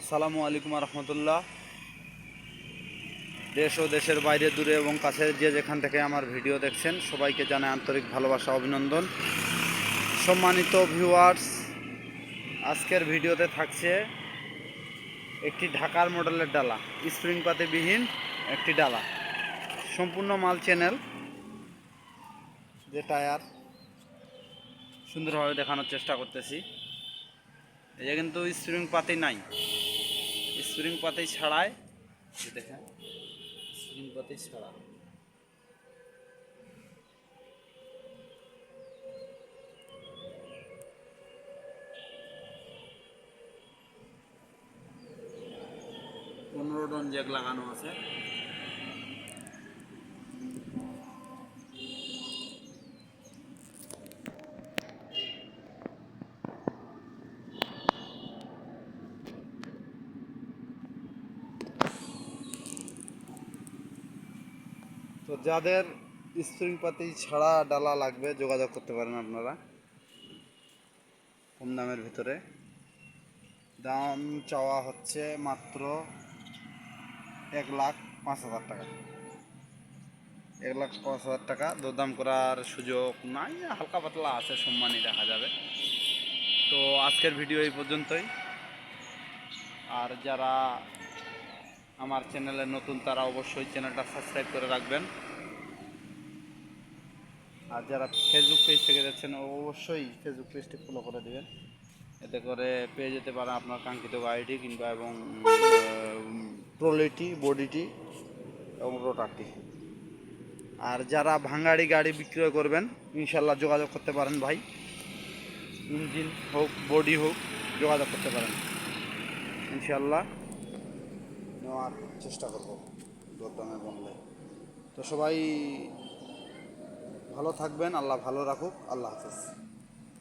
আসসালামু আলাইকুম রহমতুল্লাহ দেশ ও দেশের বাইরে, দূরে এবং কাছে যে যেখান থেকে আমার ভিডিও দেখছেন, সবাইকে জানাই আন্তরিক ভালোবাসা, অভিনন্দন। সম্মানিত ভিউয়ার্স আজকের ভিডিওতে থাকছে একটি ঢাকার মডেলের ডালা, স্প্রিং পাতিবিহীন একটি ডালা। সম্পূর্ণ মাল চ্যানেল যে টায়ার সুন্দরভাবে দেখানোর চেষ্টা করতেছি। যে কিন্তু স্প্রিং পাতি নাই। স্প্রিং পাতি ছাড়াই দেখেন, স্প্রিং পাতি ছাড়া পনেরো টন জ্যাক লাগানো আছে। তো যাদের স্প্রিং পাতি ছাড়া ডালা লাগবে, যোগাযোগ করতে পারেন আপনারা। কম দামের ভিতরে। দাম চাওয়া হচ্ছে মাত্র এক লাখ পাঁচ হাজার টাকা। এক লাখ পাঁচ হাজার টাকা। দরদাম করার সুযোগ নাই, হালকা পাতলা আছে, সম্মানই দেখা যাবে। তো আজকের ভিডিও এই পর্যন্তই। আর যারা আমার চ্যানেলে নতুন তারা অবশ্যই চ্যানেলটা সাবস্ক্রাইব করে রাখবেন। আর যারা ফেসবুক পেজ থেকে যাচ্ছেন অবশ্যই ফেসবুক পেজটি ফলো করে দেবেন। এতে করে পেয়ে যেতে পারে আপনার কাঙ্ক্ষিত গাড়িটি কিংবা এবং ট্রলিটি বডিটি এবং রোটারটি আর যারা ভাঙাড়ি গাড়ি বিক্রয় করবেন ইনশাল্লাহ যোগাযোগ করতে পারেন ভাই। ইঞ্জিন হোক বডি হোক, যোগাযোগ করতে পারেন। ইনশাল্লাহ নেওয়ার চেষ্টা করব দরদামে বললে তো সবাই ভালো থাকবেন আল্লাহ ভালো রাখুক আল্লাহ হাফেজ।